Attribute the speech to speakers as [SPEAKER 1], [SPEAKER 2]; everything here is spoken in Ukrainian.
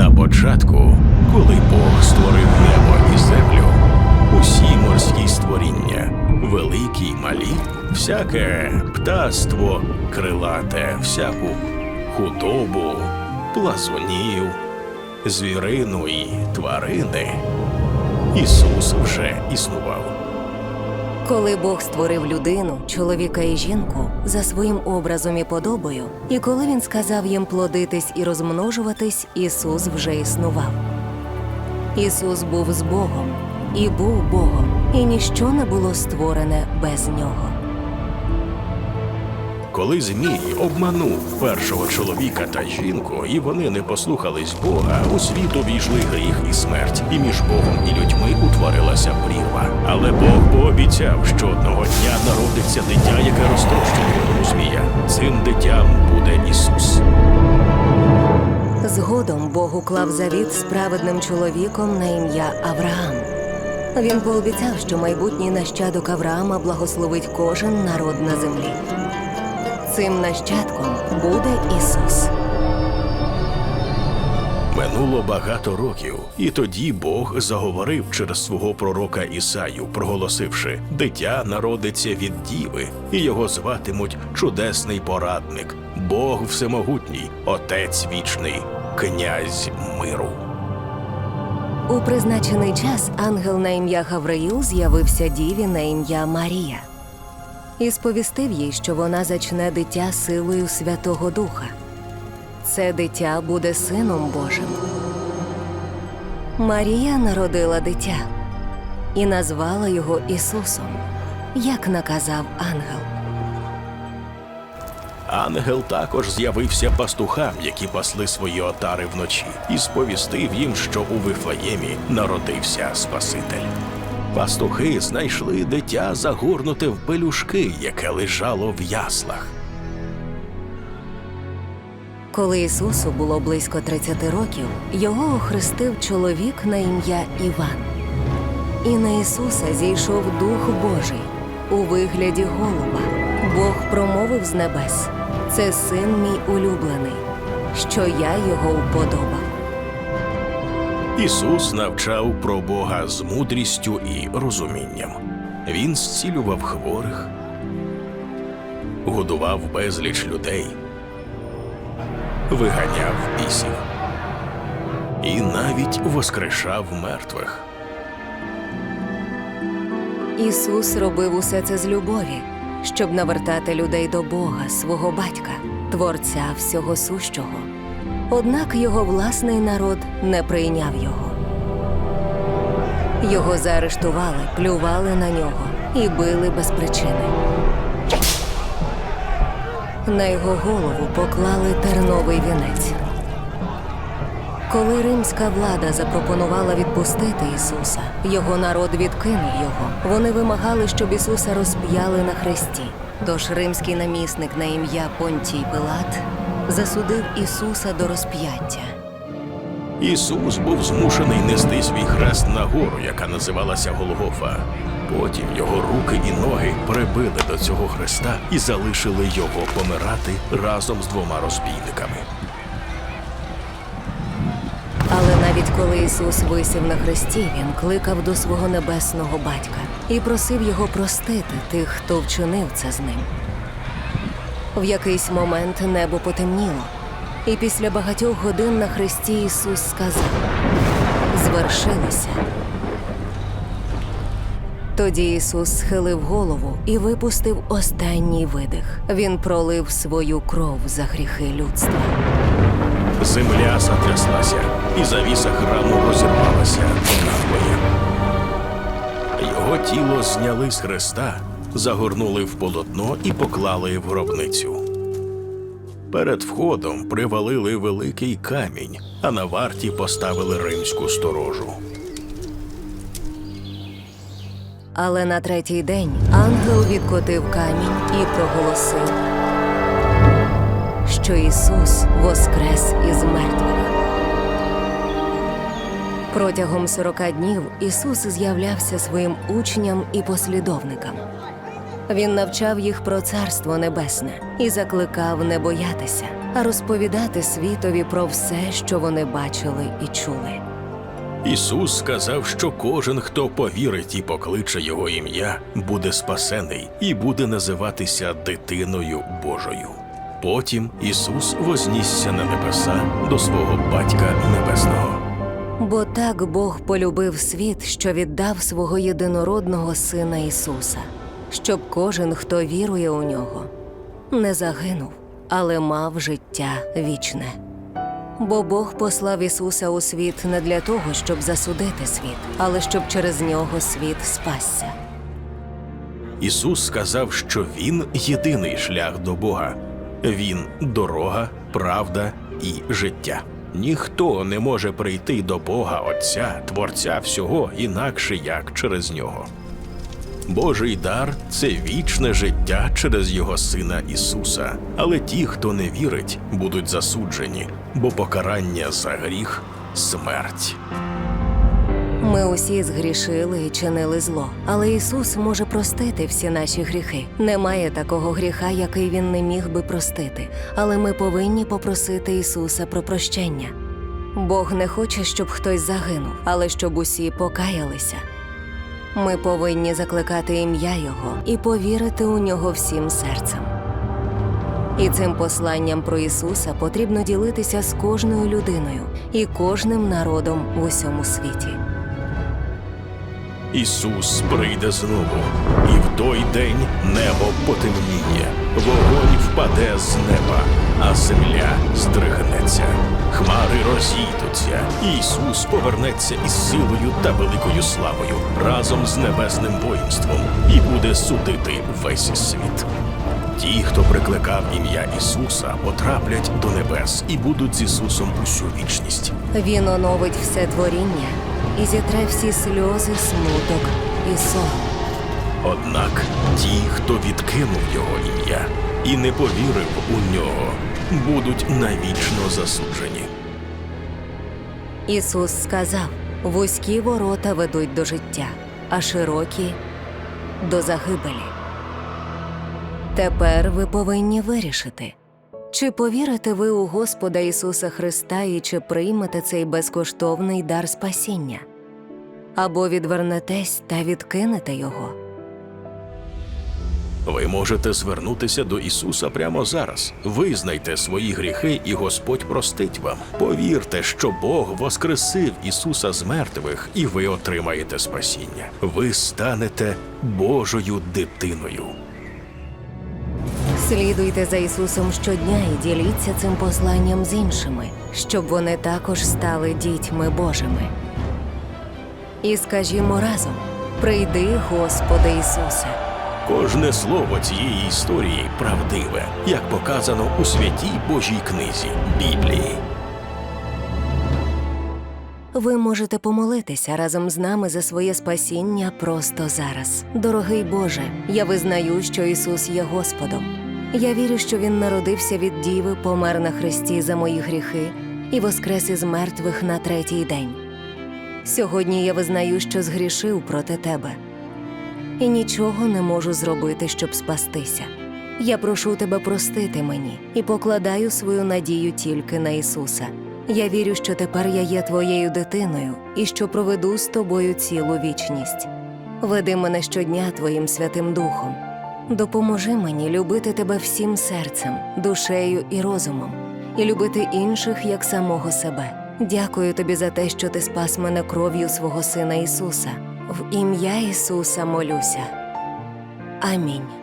[SPEAKER 1] На початку, коли Бог створив небо і землю, усі морські створіння, великі й малі, всяке птаство крилате, всяку худобу, плазунів, звірину і тварини, Ісус вже існував.
[SPEAKER 2] Коли Бог створив людину, чоловіка і жінку за своїм образом і подобою, і коли він сказав їм плодитись і розмножуватись, Ісус вже існував. Ісус був з Богом і був Богом, і ніщо не було створене без нього.
[SPEAKER 1] Коли Змій обманув першого чоловіка та жінку, і вони не послухались Бога, у світ увійшли гріх і смерть, і між Богом і людьми утворилася прірва. Але Бог пообіцяв, що одного дня народиться дитя, яке розтрощить голову змія. Цим дитям буде Ісус.
[SPEAKER 2] Згодом Бог уклав завіт з праведним чоловіком на ім'я Авраам. Він пообіцяв, що майбутній нащадок Авраама благословить кожен народ на землі. Цим нащадком буде Ісус.
[SPEAKER 1] Минуло багато років, і тоді Бог заговорив через свого пророка Ісаю, проголосивши: Дитя народиться від діви, і його зватимуть чудесний порадник, Бог всемогутній, Отець вічний, князь миру.
[SPEAKER 2] У призначений час ангел на ім'я Гавриїл з'явився діві на ім'я Марія і сповістив їй, що вона зачне дитя силою Святого Духа. Це дитя буде сином Божим. Марія народила дитя і назвала його Ісусом, як наказав ангел.
[SPEAKER 1] Ангел також з'явився пастухам, які пасли свої отари вночі, і сповістив їм, що у Вифлеємі народився Спаситель. Пастухи знайшли дитя загорнуте в пелюшки, яке лежало в яслах.
[SPEAKER 2] Коли Ісусу було близько 30 років, його охрестив чоловік на ім'я Іван. І на Ісуса зійшов Дух Божий у вигляді голуба. Бог промовив з небес: Це син мій улюблений, що я його уподобав.
[SPEAKER 1] Ісус навчав про Бога з мудрістю і розумінням. Він зцілював хворих, годував безліч людей, виганяв бісів і навіть воскрешав мертвих.
[SPEAKER 2] Ісус робив усе це з любові, щоб навертати людей до Бога, свого батька, Творця всього сущого. Однак його власний народ не прийняв його. Його заарештували, плювали на нього і били без причини. На його голову поклали терновий вінець. Коли римська влада запропонувала відпустити Ісуса, його народ відкинув його. Вони вимагали, щоб Ісуса розп'яли на хресті. Тож римський намісник на ім'я Понтій Пилат засудив Ісуса до розп'яття.
[SPEAKER 1] Ісус був змушений нести свій хрест на гору, яка називалася Голгофа. Потім його руки і ноги прибили до цього хреста і залишили його помирати разом з двома розбійниками.
[SPEAKER 2] Але навіть коли Ісус висів на хресті, він кликав до свого небесного батька і просив його простити тих, хто вчинив це з ним. В якийсь момент небо потемніло, і після багатьох годин на хресті Ісус сказав: Звершилося. Тоді Ісус схилив голову і випустив останній видих. Він пролив свою кров за гріхи людства.
[SPEAKER 1] Земля затряслася, і завіса храму розірвалася надвоє. Його тіло зняли з хреста, загорнули в полотно і поклали в гробницю. Перед входом привалили великий камінь, а на варті поставили римську сторожу.
[SPEAKER 2] Але на третій день ангел відкотив камінь і проголосив, що Ісус воскрес із мертвих. Протягом сорока днів Ісус з'являвся своїм учням і послідовникам. Він навчав їх про царство небесне і закликав не боятися, а розповідати світові про все, що вони бачили і чули.
[SPEAKER 1] Ісус сказав, що кожен, хто повірить і покличе Його ім'я, буде спасений і буде називатися дитиною Божою. Потім Ісус вознісся на небеса до свого Батька Небесного.
[SPEAKER 2] Бо так Бог полюбив світ, що віддав свого єдинородного Сина Ісуса, щоб кожен, хто вірує у нього, не загинув, але мав життя вічне. Бо Бог послав Ісуса у світ не для того, щоб засудити світ, але щоб через нього світ спасся.
[SPEAKER 1] Ісус сказав, що Він єдиний шлях до Бога. Він дорога, правда і життя. Ніхто не може прийти до Бога Отця, Творця всього, інакше як через нього. Божий дар це вічне життя через Його Сина Ісуса. Але ті, хто не вірить, будуть засуджені, бо покарання за гріх смерть.
[SPEAKER 2] Ми усі згрішили і чинили зло, але Ісус може простити всі наші гріхи. Немає такого гріха, який він не міг би простити, але ми повинні попросити Ісуса про прощення. Бог не хоче, щоб хтось загинув, але щоб усі покаялися. Ми повинні закликати ім'я Його і повірити у нього всім серцем. І цим посланням про Ісуса потрібно ділитися з кожною людиною і кожним народом в усьому світі.
[SPEAKER 1] Ісус прийде знову, і в той день небо потемніє, вогонь впаде з неба, а земля здригнеться. Хмари розійдуться, і Ісус повернеться із силою та великою славою разом з небесним воїнством і буде судити весь світ. Ті, хто прикликав ім'я Ісуса, потраплять до небес і будуть з Ісусом усю вічність.
[SPEAKER 2] Він оновить все творіння і зітре всі сльози, смуток і сон.
[SPEAKER 1] Однак ті, хто відкинув його ім'я і не повірив у нього, будуть навічно засуджені.
[SPEAKER 2] Ісус сказав: вузькі ворота ведуть до життя, а широкі до загибелі. Тепер ви повинні вирішити, чи повірите ви у Господа Ісуса Христа і чи приймете цей безкоштовний дар спасіння, або відвернетесь та відкинете його.
[SPEAKER 1] Ви можете звернутися до Ісуса прямо зараз. Визнайте свої гріхи, і Господь простить вам. Повірте, що Бог воскресив Ісуса з мертвих, і ви отримаєте спасіння. Ви станете Божою дитиною.
[SPEAKER 2] Слідуйте за Ісусом щодня і діліться цим посланням з іншими, щоб вони також стали дітьми Божими. І скажімо разом: прийди, Господи Ісусе.
[SPEAKER 1] Кожне слово цієї історії правдиве, як показано у святій Божій книзі Біблії.
[SPEAKER 2] Ви можете помолитися разом з нами за своє спасіння просто зараз. Дорогий Боже, я визнаю, що Ісус є Господом. Я вірю, що Він народився від Діви, помер на хресті за мої гріхи і воскрес із мертвих на третій день. Сьогодні я визнаю, що згрішив проти Тебе і нічого не можу зробити, щоб спастися. Я прошу тебе простити мені і покладаю свою надію тільки на Ісуса. Я вірю, що тепер я є твоєю дитиною і що проведу з тобою цілу вічність. Веди мене щодня Твоїм Святим Духом. Допоможи мені любити тебе всім серцем, душею і розумом, і любити інших як самого себе. Дякую тобі за те, що ти спас мене кров'ю свого Сина Ісуса. В ім'я Ісуса молюся. Амінь.